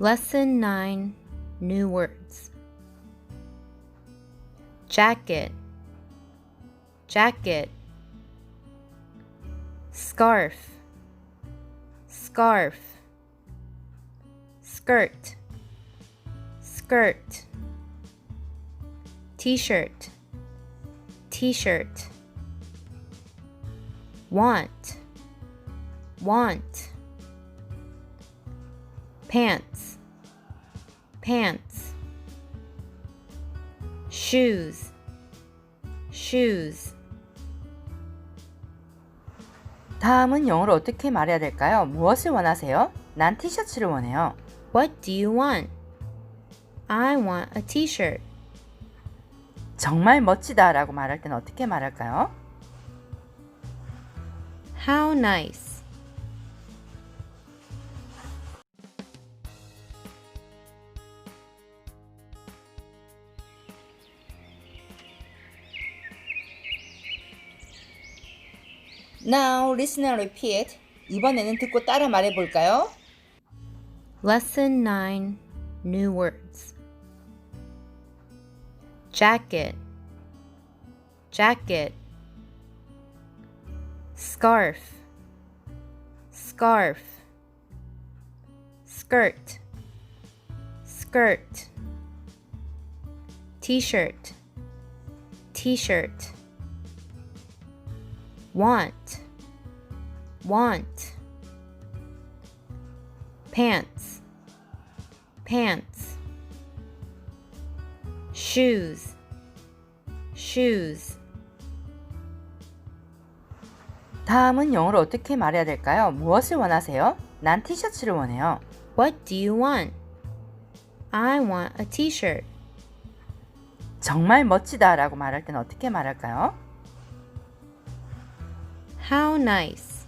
Lesson 9 New Words. Jacket, jacket, scarf, scarf, skirt, skirt, t shirt, t shirt, want, want, pants, pants, shoes, shoes. 다음은 영어로 어떻게 말해야 될까요? 무엇을 원하세요? 난 티셔츠를 원해요. What do you want? I want a t shirt. 정말 멋지다 라고 말할 때는 어떻게 말할까요? How nice. Now listen and repeat. 이번에는 듣고 따라 말해 볼까요? Lesson 9 New Words Jacket, jacket, scarf, scarf, skirt, skirt, t shirt, t shirt, Want, want, pants, pants, shoes, shoes. 다음은 영어로 어떻게 말해야 될까요? 무엇을 원하세요? 난 티셔츠를 원해요. What do you want? I want a t shirt. 정말 멋지다 라고 말할 때는 어떻게 말할까요? How nice.